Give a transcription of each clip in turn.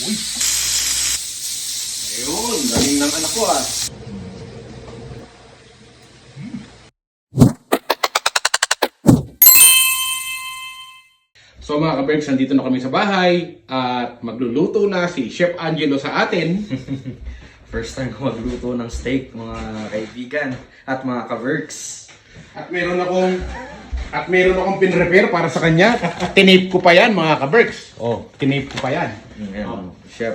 Uy! Ayun, galing ng anak ko ah. So mga kabergs, nandito na kami sa bahay at magluluto na si Chef Angelo sa atin. First time ko magluto ng steak, mga kaibigan at mga ka-works. At meron akong at meron akong pin-repair para sa kanya. Tinape ko pa yan mga kabergs. Oh, tinape ko pa yan. Ayan, chef.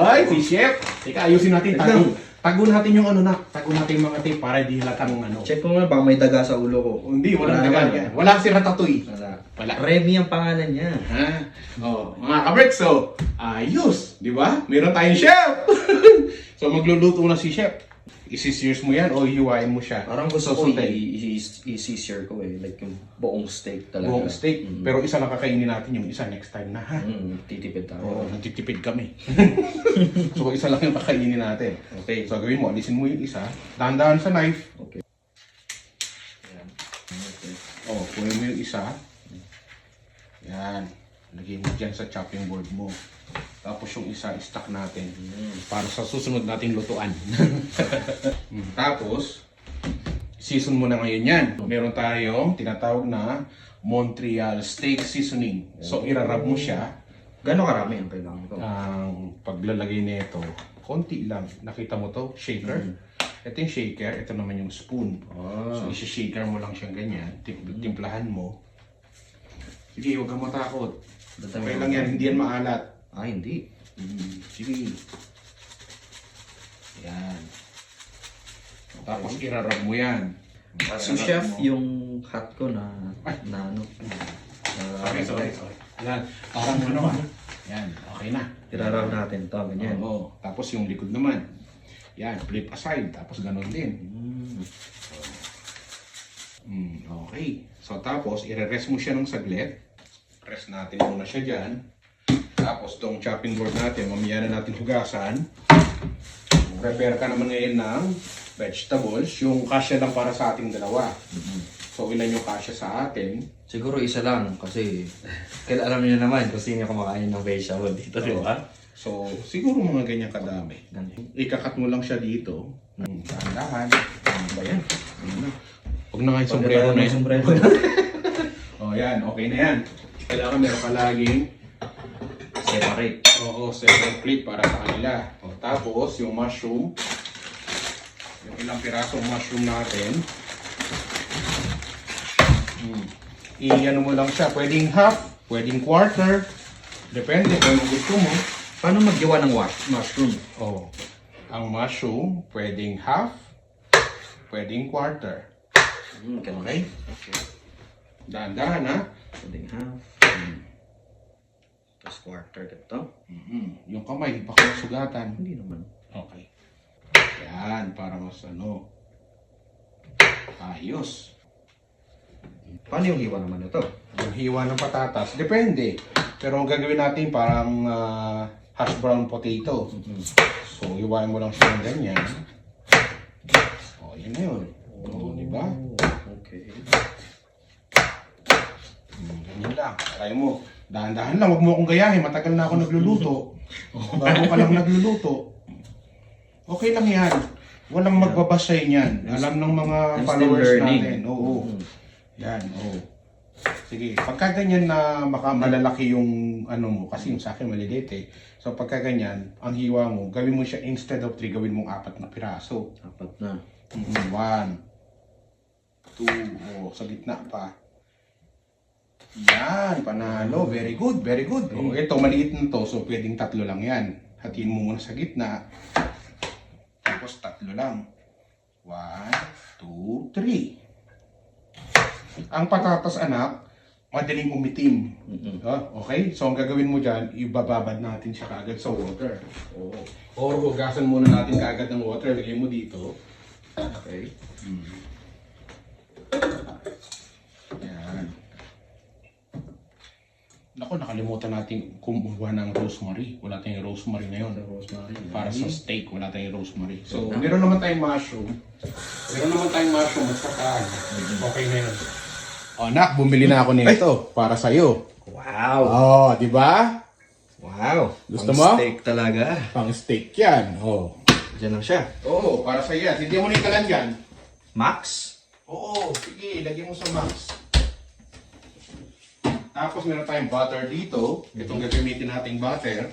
Ay, si Chef. Teka, ayusin natin. Tago, tago natin yung ano na. Tago natin yung mga tape para di halatang ano. Check ko nga, baka may daga sa ulo ko. Hindi, walang Wala naman. yan. Wala si Ratatouille. Wala. Wala. Remy ang pangalan niya. Ha? Oh, mga kabrek, so, ayos, di ba? Meron tayong chef! so, magluluto na si chef. Isissears mo yan o hiwain mo siya? Parang gusto ko Susundin. i-seizure ko eh. Like yung buong steak talaga. Buong steak. Mm. Pero isa lang kakainin natin yung isa next time na, ha? Mm, titipid tayo. Oo, nagtitipid kami. so, isa lang yung kakainin natin. Okay. So, gawin mo, alisin mo yung isa. Dahan-dahan sa knife. Okay. Ayan. Okay. Oh, kunin mo yung isa. Yan. Lagay mo dyan sa chopping board mo. Tapos yung isa, stock natin. Para sa susunod nating lutuan. Mm, Tapos, season mo na ngayon yan. Meron tayong tinatawag na Montreal Steak Seasoning. So, irarab mo siya. Gano'ng karami ang kailangan ko? Ang paglalagay nito, konti lang. Nakita mo to? Shaker. Ito yung shaker. Ito naman yung spoon. Ah. So, isi-shaker mo lang siyang ganyan. Tim- timplahan mo. Sige, huwag kang matakot. Okay lang yan, hindi yan maalat. Ah, hindi. Mm, sige. Yan. Tapos irarab mo yan. So chef, yung hat ko na, na ano, na, Sorry, sorry, sorry. Yan. Parang ano ah. Yan, okay na. Iraraw natin to, ganyan. Oo. Tapos yung likod naman. Yan, flip aside. Tapos ganun din. Mm. Mm, okay. So tapos, i-rest mo siya ng saglit. Rest natin muna siya dyan. Tapos tong chopping board natin, mamaya na natin hugasan. Prepare ka naman ngayon ng vegetables. Yung kasya lang para sa ating dalawa. So ilan yung kasya sa atin? Siguro isa lang kasi kaya alam niyo naman kung sino kumakain ng vegetable dito, di ba? So siguro mga ganyan kadami. Ganyan. Ikakat mo lang siya dito. Hmm, dahan-dahan. Ano ba yan? Ano? Huwag na nga yung sombrero na yun. Sombrero. Oh, yan. Okay na yan. Kailangan meron ka laging Separate. Oo, separate plate para sa kanila. O, tapos, yung mushroom. Yung ilang pirasong mushroom natin. Hmm. I-ano mo lang siya. Pwedeng half, pwedeng quarter. Depende kung anong gusto mo. Paano maggawa ng mushroom? Oh, ang mushroom, pwedeng half, pwedeng quarter. Mm, ganun. Okay? Dahan-dahan ha. Pwedeng half. Tapos quarter dito. Mhm. Yung kamay, baka sugatan. Hindi naman. Okay. Yan, para mas ano. Ayos. Paano yung hiwa naman ito? Yung hiwa ng patatas, depende. Pero ang gagawin natin parang ah, hash brown potato. So, hiwain mo lang siya ng ganyan. O, yun na yun. O, di ba? Okay. Lang. Try mo. Dahan-dahan lang, huwag mo akong gayahin. Matagal na ako nagluluto. Bago ka lang nagluluto. Okay lang yan. Walang magbabasay niyan. Alam ng mga I'm still followers learning. natin. Oo. Mhm. Yan, oo. Sige, pagka ganyan na maka malalaki yung ano mo, kasi yung sa akin maliliit eh. So pagka ganyan, ang hiwa mo, gawin mo siya instead of 3, gawin mong apat na piraso. Apat na. Mhm, One, two, oh, sa gitna pa. Yan, panalo. Very good, very good. Oh, ito, maliit na to, so pwedeng tatlo lang yan. Hatiin mo muna sa gitna. Tapos tatlo lang. One, two, three. Ang patatas anak, madaling umitim. Mhm. Ah, okay? So ang gagawin mo dyan, ibababad natin siya kaagad sa water. Oo. Or hugasan muna natin kaagad ng water, lagay mo dito. Okay. Yan. Naku, nakalimutan natin kumuha ng rosemary. Wala tayong rosemary ngayon. Rosemary. Para sa steak, wala tayong rosemary. So, meron naman tayong mushroom. Meron naman tayong mushroom at saka okay na yun. O, nak, bumili na ako nito para sa'yo. Wow! Oh, di ba? Wow. Gusto pang mo? steak talaga. Pang steak yan. Oh. Diyan lang siya. Oo, para sa yan. Hindi mo na yung kalan dyan. Max? Oo, sige, lagyan mo sa max. Tapos meron tayong butter dito. Itong gagamitin nating butter.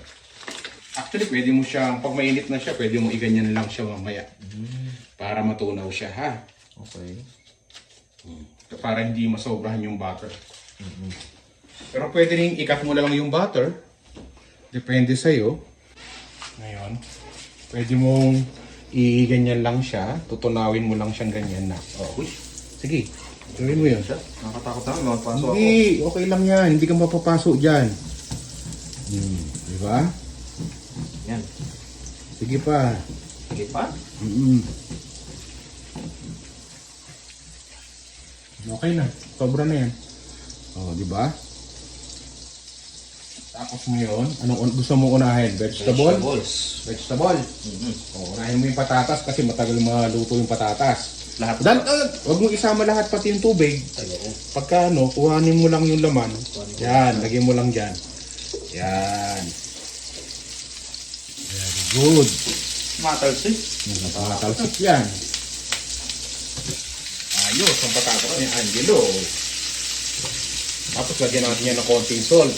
Actually, pwede mo siyang, pag mainit na siya, pwede mo iganyan lang siya mamaya. Para matunaw siya, ha? Okay. Para hindi masobrahan yung butter. Pero pwede rin ikat mo lang yung butter. Depende sa'yo. Ngayon, pwede mong i-ganyan lang siya. Tutunawin mo lang siyang ganyan na. Oh, uy. Sige, gawin mo yun. Nakakatakot naman, mapasok ako. Hindi, okay lang yan. Hindi ka mapapasok dyan. Hmm, di ba? Yan. Sige pa. Sige pa? Mm Okay na. Sobra na yan. Oh, di ba? Tapos mo yun. Anong gusto mo unahin? Vegetable? Vegetables. Vegetable. Mhm. Oh, unahin mo yung patatas kasi matagal maluto yung patatas. Lahat Dan, uh, wag mo isama lahat pati yung tubig. Ayoko. Pagka ano, kuhanin mo lang yung laman. Yan, lagyan mo lang dyan. Yan. Very good. Matalsik. Nakatalsik yan. Ayos, ang patatas ni Angelo. Tapos lagyan natin yan ng konting salt.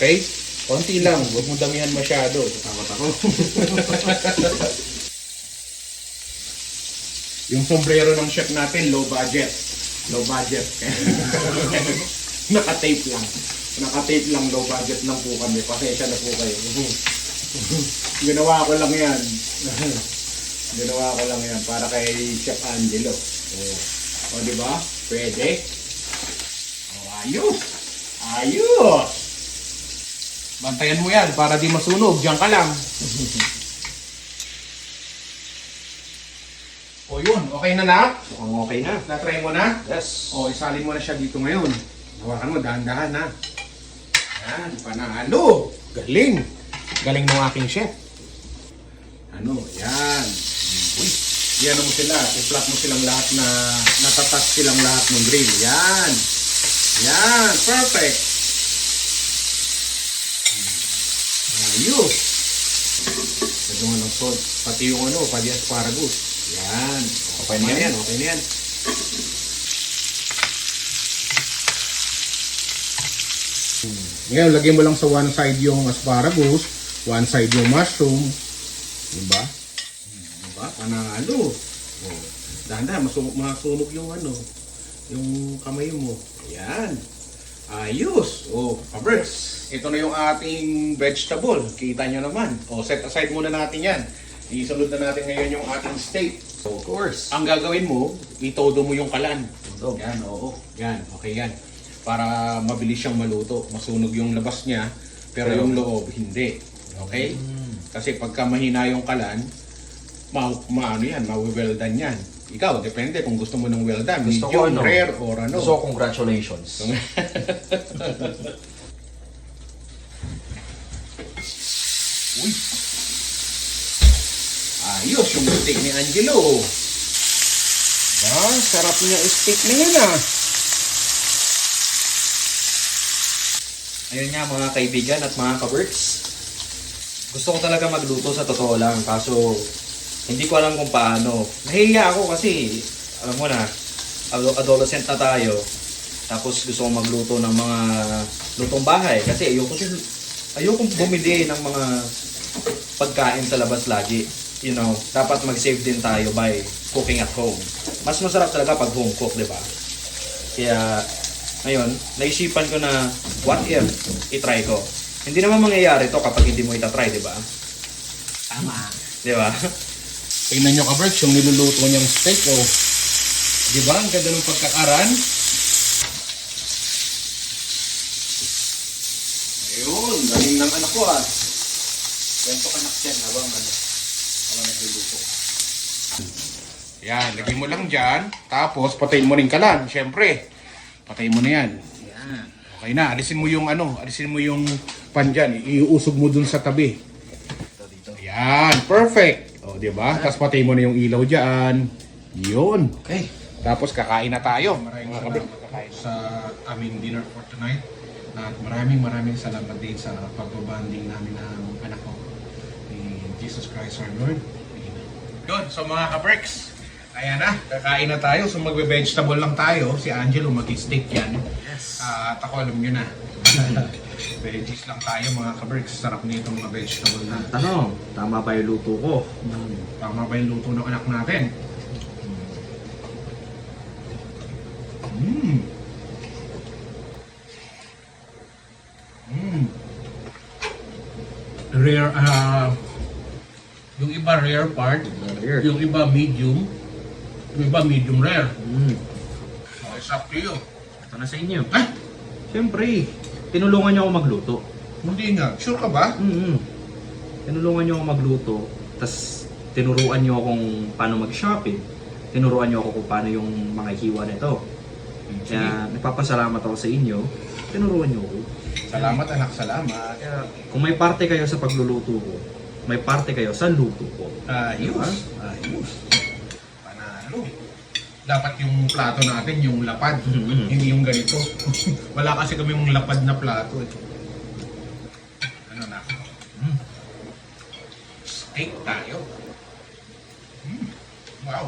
Okay? Konti lang, huwag mo damihan masyado. Takot ako. Yung sombrero ng chef natin, low budget. Low budget. Naka-tape lang. Naka-tape lang, low budget lang po kami. Pasensya na po kayo. Ginawa ko lang yan. Ginawa ko lang yan para kay Chef Angelo. O, o di ba? Pwede. O, ayos. Ayos. Bantayan mo yan para di masunog. Diyan ka lang. O yun, okay na na? Mukhang okay na. Na-try mo na? Yes. O, isalin mo na siya dito ngayon. Hawakan mo, dahan-dahan ha. Yan, panalo. Galing. Galing ng aking chef. Ano, yan. Uy, yan mo sila. I-flat mo silang lahat na natatas silang lahat ng grill. Yan. Yan, perfect. Ayos. Lagyan mo ng salt. Pati yung ano, pati asparagus. Yan. Okay na yan. Okay na yan. Ngayon, lagyan mo lang sa one side yung asparagus, one side yung mushroom. Diba? Diba? Panalo. Oh. Dahan-dahan, masunog, masunog yung ano, yung kamay mo. Ayan. Ayos. Oh, Fabrics. Ito na yung ating vegetable. Kita nyo naman. Oh, set aside muna natin yan. Isunod na natin ngayon yung ating steak. Of course. Ang gagawin mo, itodo mo yung kalan. Todo. Yan, oo. Yan, okay yan. Para mabilis siyang maluto. Masunog yung labas niya, pero yung loob, hindi. Okay? Kasi pagka mahina yung kalan, ma, ma ano yan, ma-well done yan. Ikaw, depende kung gusto mo ng well done. Gusto ko medium, ano? rare, or ano. Ko congratulations. Uy! Ayos yung steak ni Angelo. Ah, sarap niya steak na yan ah. Ayun nga mga kaibigan at mga ka-works. Gusto ko talaga magluto sa totoo lang. Kaso, hindi ko alam kung paano. Nahihiya ako kasi, alam mo na, ado- adolescent na tayo. Tapos gusto ko magluto ng mga lutong bahay. Kasi ayoko, ayoko bumili ng mga pagkain sa labas lagi. You know, dapat mag-save din tayo by cooking at home. Mas masarap talaga pag home cook, di ba? Kaya, ngayon, naisipan ko na, what if, itry ko. Hindi naman mangyayari to kapag hindi mo itatry, di ba? Tama. Di ba? Tingnan nyo ka-Berks, yung niluluto niyang steak, oh. Di ba? Ang ganda ng pagkakaran. Ayun, galing ng anak ko ah. Ka anak dyan habang ano, habang nagluluto. Yan, lagay mo lang dyan. Tapos, patayin mo rin kalan, syempre. Patayin mo na yan. Yan. Okay na, alisin mo yung ano, alisin mo yung pan dyan. Iusog mo dun sa tabi. Ito dito. Yan, perfect. O, di ba? Tapos patay mo na yung ilaw dyan. Yun. Okay. Tapos kakain na tayo. Maraming salamat sa aming dinner for tonight. At maraming maraming salamat din sa pagbabanding namin ng anak ko. Jesus Christ our Lord. Amen. Yun, so mga ka-Berks, ayan na, kakain na tayo. So magbe-vegetable lang tayo. Si Angelo mag-steak yan. Yes. Ah, at ako alam nyo na. Veggies lang tayo mga ka-Berks. Sarap nito mga vegetable na. Tanong, tama ba yung luto ko? Tama ba yung luto ng anak natin? Mmm. Mmm. Rare, ah, yung iba rare part, Rare. yung iba medium, yung iba medium rare. Mm. So, it's up to you. Ito na sa inyo. Ay, Siyempre, tinulungan niyo ako magluto. hindi nga. Sure ka ba? Mm Tinulungan niyo ako magluto. Tapos, tinuruan niyo akong paano mag-shopping. Tinuruan niyo ako kung paano yung mga hiwa nito. Sige. Kaya, nagpapasalamat ako sa inyo. Tinuruan niyo ako. Salamat anak, salamat. Kaya, kung may parte kayo sa pagluluto ko, may parte kayo sa luto ko. Ayos. Ayos. Panalo. Dapat yung plato natin, yung lapad, Mhm. hindi yung ganito. Wala kasi kami yung lapad na plato. Eh. Ano na? Mm. Steak tayo. Mm. Wow.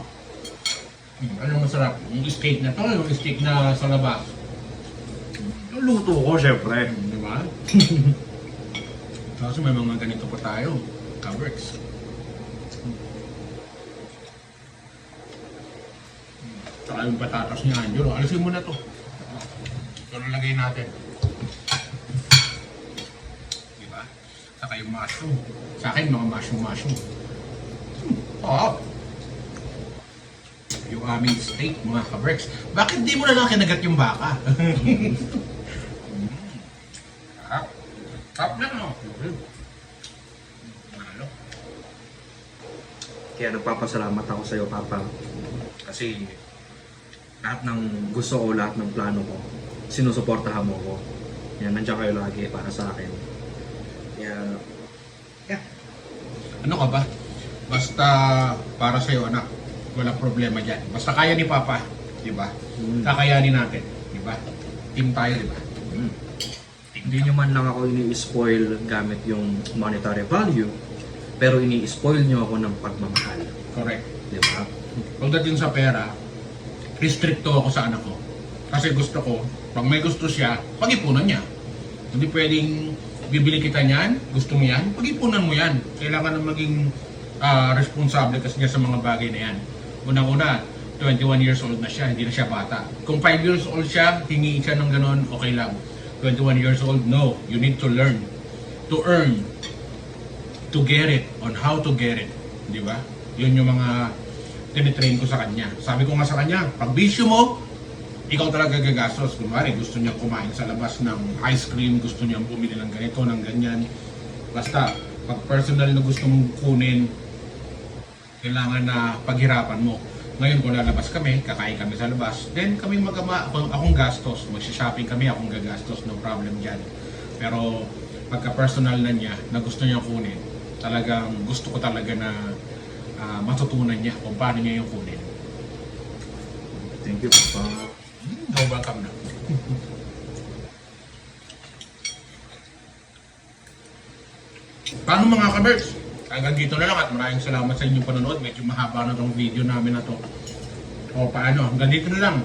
Mm, Ano masarap? Yung steak na to, yung steak na sa labas. Yung luto ko, syempre. Di ba? Kasi may mga ganito pa tayo. Coverts. Saka yung patatas ni Angelo. Alisin mo na to. Ito na lagay natin. Di ba? Saka yung mushroom. Sa akin, mga mushroom-mushroom. Oo. Yung aming steak, mga kabreks. Bakit di mo na lang kinagat yung baka? Sarap. Sarap na, no? Ano? Kaya nagpapasalamat ako sa iyo, Papa. Kasi lahat ng gusto ko, lahat ng plano ko, sinusuportahan mo ko. Yan, nandiyan kayo lagi para sa akin. Kaya, Ano ka ba? Basta para sa'yo, anak, walang problema dyan. Basta kaya ni Papa, di ba? mm, Kakayanin natin, di ba? Team tayo, di ba? mm. hindi nyo man lang ako ini-spoil gamit yung monetary value, pero ini-spoil nyo ako ng pagmamahal. Correct. Di ba? Pagdating sa pera, restricto ako sa anak ko. Kasi gusto ko, pag may gusto siya, pag-ipunan niya. Hindi pwedeng bibili kita niyan, gusto mo yan, pag-ipunan mo yan. Kailangan na maging ah, responsable kasi niya sa mga bagay na yan. Unang-una, 21 years old na siya, hindi na siya bata. Kung 5 years old siya, hingi siya ng ganon, okay lang. 21 years old, no. You need to learn. To earn. To get it. On how to get it. Di ba? Yun yung mga tinitrain ko sa kanya. Sabi ko nga sa kanya, pag bisyo mo, ikaw talaga gagastos. Kunwari, gusto niya kumain sa labas ng ice cream, gusto niya bumili ng ganito, ng ganyan. Basta, pag personal na gusto mong kunin, kailangan na paghirapan mo. Ngayon, kung lalabas kami, kakain kami sa labas, then kami magama, akong, gastos, magsha-shopping kami, akong gagastos, no problem dyan. Pero, pagka personal na niya, na gusto niya kunin, talagang gusto ko talaga na ah, matutunan niya kung paano niya yung kunin. Thank you, Papa. No, welcome na. Paano mga kabers? Hanggang dito na lang at maraming salamat sa inyong panonood. Medyo mahaba na tong video namin na to. O paano? Hanggang dito na lang.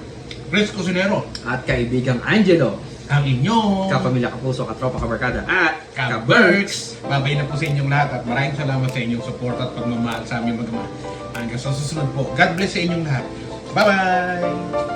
Chris Cusinero, At kaibigang Angelo, ang inyong kapamilya, kapuso, katropa, kabarkada, at Kaberks! Babay na po sa inyong lahat at maraming salamat sa inyong support at pagmamahal sa aming magma. Hanggang sa susunod po. God bless sa inyong lahat. Bye-bye!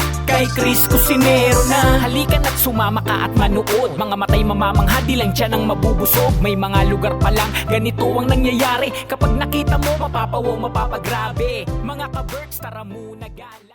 Kay Chris Cusinero na. Halika na't sumama ka at manood. Mga matay mamamangha di lang dyan ang mabubusog. May mga lugar pa lang ganito ang nangyayari. Kapag nakita mo mapapawaw mapapagrabe. Mga ka-Berks tara muna gala